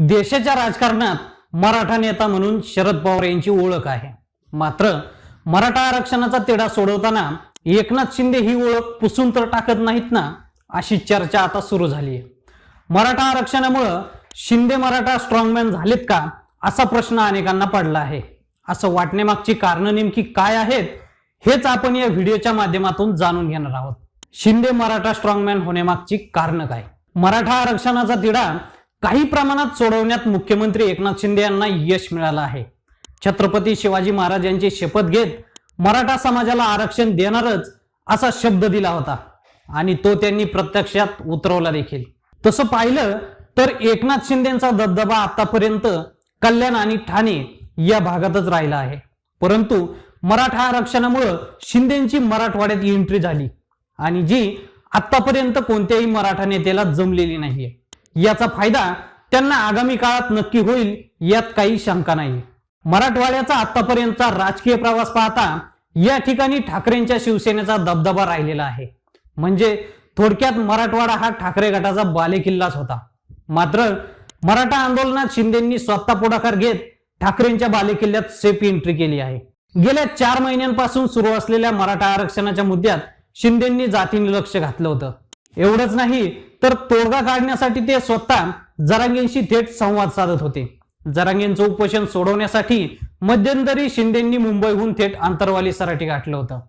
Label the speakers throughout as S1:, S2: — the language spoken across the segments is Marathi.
S1: देशाच्या राजकारणात मराठा नेता म्हणून शरद पवार यांची ओळख आहे. मात्र मराठा आरक्षणाचा तिढा सोडवताना एकनाथ शिंदे ही ओळख पुसून तर टाकत नाहीत ना अशी चर्चा आता सुरू झाली आहे. मराठा आरक्षणामुळं शिंदे मराठा स्ट्रॉंगमॅन झालेत का असा प्रश्न अनेकांना पडला आहे. असं वाटण्यामागची कारणं नेमकी काय आहेत हेच आपण या व्हिडिओच्या माध्यमातून जाणून घेणार आहोत. शिंदे मराठा स्ट्रॉंगमॅन होण्यामागची कारणं काय? मराठा आरक्षणाचा तिढा काही प्रमाणात सोडवण्यात मुख्यमंत्री एकनाथ शिंदे यांना यश मिळालं आहे. छत्रपती शिवाजी महाराज यांची शपथ घेत मराठा समाजाला आरक्षण देणारच असा शब्द दिला होता आणि तो त्यांनी प्रत्यक्षात उतरवला देखील. तसं पाहिलं तर एकनाथ शिंदेचा दबदबा आतापर्यंत कल्याण आणि ठाणे या भागातच राहिला आहे. परंतु मराठा आरक्षणामुळं शिंदेची मराठवाड्यात एंट्री झाली आणि जी आतापर्यंत कोणत्याही मराठा नेत्याला जमलेली नाहीये. याचा फायदा त्यांना आगामी काळात नक्की होईल यात काही शंका नाही. मराठवाड्याचा आतापर्यंतचा राजकीय प्रवास पाहता या ठिकाणी ठाकरेंच्या शिवसेनेचा दबदबा राहिलेला आहे. म्हणजे थोडक्यात मराठवाडा हा ठाकरे गटाचा बालेकिल्लाच होता. मात्र मराठा आंदोलनात शिंदेंनी स्वतः पुढाकार घेत ठाकरेंच्या बालेकिल्ल्यात सेफ एंट्री केली आहे. गेल्या चार महिन्यांपासून सुरू असलेल्या मराठा आरक्षणाच्या मुद्द्यात शिंदेंनी जातीने लक्ष घातलं होतं. एवढंच नाही तर तोडगा काढण्यासाठी ते स्वतः जरांगेंशी थेट संवाद साधत होते. जरांगेंचं उपोषण सोडवण्यासाठी मध्यंतरी शिंदेंनी मुंबईहून थेट आंतरवाली सराठी गाठलं होतं.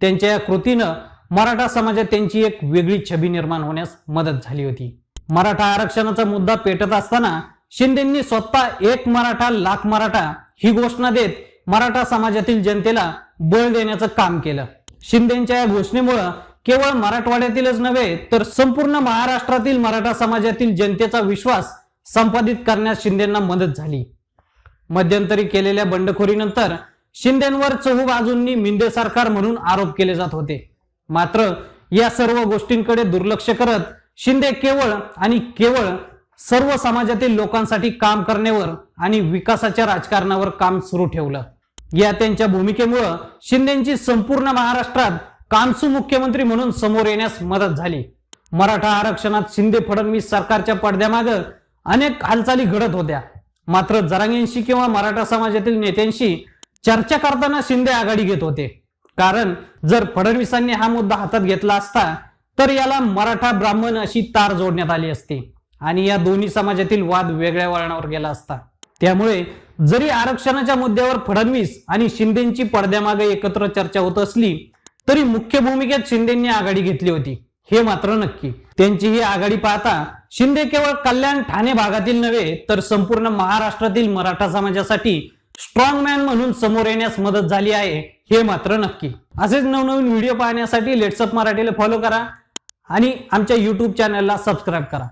S1: त्यांच्या या कृतीनं मराठा समाजात त्यांची एक वेगळी छबी निर्माण होण्यास मदत झाली होती. मराठा आरक्षणाचा मुद्दा पेटत असताना शिंदेंनी स्वतः एक मराठा लाख मराठा ही घोषणा देत मराठा समाजातील जनतेला बळ देण्याचं काम केलं. शिंदेच्या या घोषणेमुळं केवळ मराठवाड्यातीलच नव्हे तर संपूर्ण महाराष्ट्रातील मराठा समाजातील जनतेचा विश्वास संपादित करण्यास शिंदेना मदत झाली. मध्यंतरी केलेल्या बंडखोरीनंतर शिंदेवर चहू बाजूंनी मिंदे सरकार म्हणून आरोप केले जात होते. मात्र या सर्व गोष्टींकडे दुर्लक्ष करत शिंदे केवळ आणि केवळ सर्व समाजातील लोकांसाठी काम करण्यावर आणि विकासाच्या राजकारणावर काम सुरू ठेवलं. या त्यांच्या भूमिकेमुळं शिंदेची संपूर्ण महाराष्ट्रात कामसू मुख्यमंत्री म्हणून समोर येण्यास मदत झाली. मराठा आरक्षणात शिंदे फडणवीस सरकारच्या पडद्यामागे अनेक हालचाली घडत होत्या. मात्र जरांगेंशी किंवा मराठा समाजातील नेत्यांशी चर्चा करताना शिंदे आघाडी घेत होते. कारण जर फडणवीसांनी हा मुद्दा हातात घेतला असता तर याला मराठा ब्राह्मण अशी तार जोडण्यात आली असती आणि या दोन्ही समाजातील वाद वेगळ्या वळणावर गेला असता. त्यामुळे जरी आरक्षणाच्या मुद्द्यावर फडणवीस आणि शिंदेची पडद्यामागे एकत्र चर्चा होत असली तरी मुख्य भूमिकेत शिंदेंनी आघाडी घेतली होती. हे मात्र नक्की. त्यांची ही आघाडी पाहता शिंदे केवळ कल्याण ठाणे भागातील नव्हे तर संपूर्ण महाराष्ट्रातील मराठा समाजासाठी स्ट्रॉंग मॅन म्हणून समोर येण्यास मदत झाली आहे हे मात्र नक्की. असेच नवनवीन व्हिडिओ पाहण्यासाठी लेट्सअप मराठीला फॉलो करा आणि आमच्या युट्यूब चॅनलला सबस्क्राईब करा.